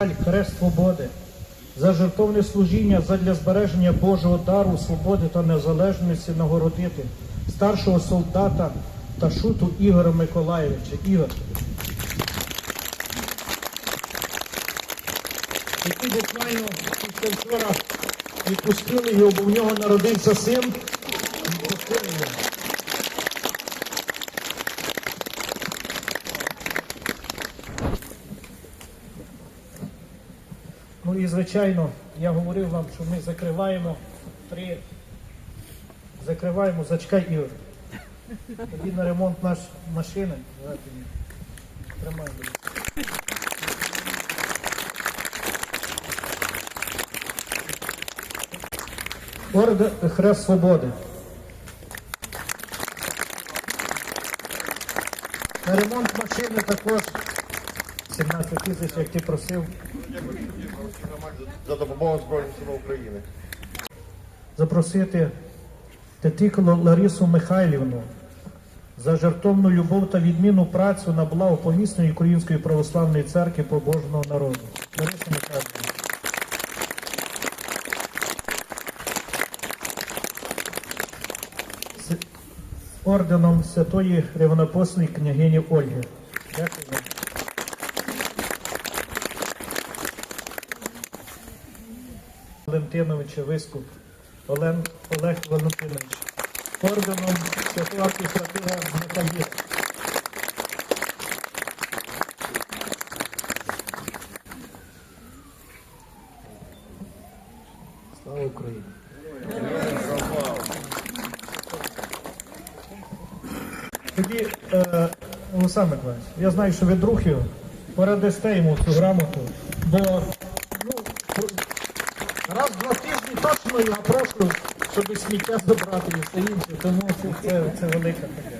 Хрест свободи, за жертовне служіння задля збереження Божого дару, свободи та незалежності нагородити старшого солдата та шуту Ігоря Миколаєвича. Ігор. Який буквально після вчора відпустили його, бо в нього народився син. Відпустили його. Ну і звичайно, я говорив вам, що ми закриваємо три. Закриваємо, зачекай Ігор. Тоді на ремонт наш машини. Давайте будь. Орден Хрест Свободи. На ремонт машини також 17 тисяч, як ти просив. за допомогою Збройним силам України. запросити Тетикало Ларису Михайлівну за жертовну любов та відмінну працю на благо помісної Української православної церкви побожного народу. Лариса Михайлівна. Орденом Святої Ревнопосної княгині Ольги. Дякую. Валентиновича Вискуп Олен, Олег Валентинович. Орденом святого архістратига Михаїла. Слава Україні! Тоді, е, Олександр Миколаївич, я знаю, що ви друг його, передасте йому цю грамоту, бо Раз в два тижні точно я прошу, щоб сміття забрати і все інше, тому це, це, це велика така.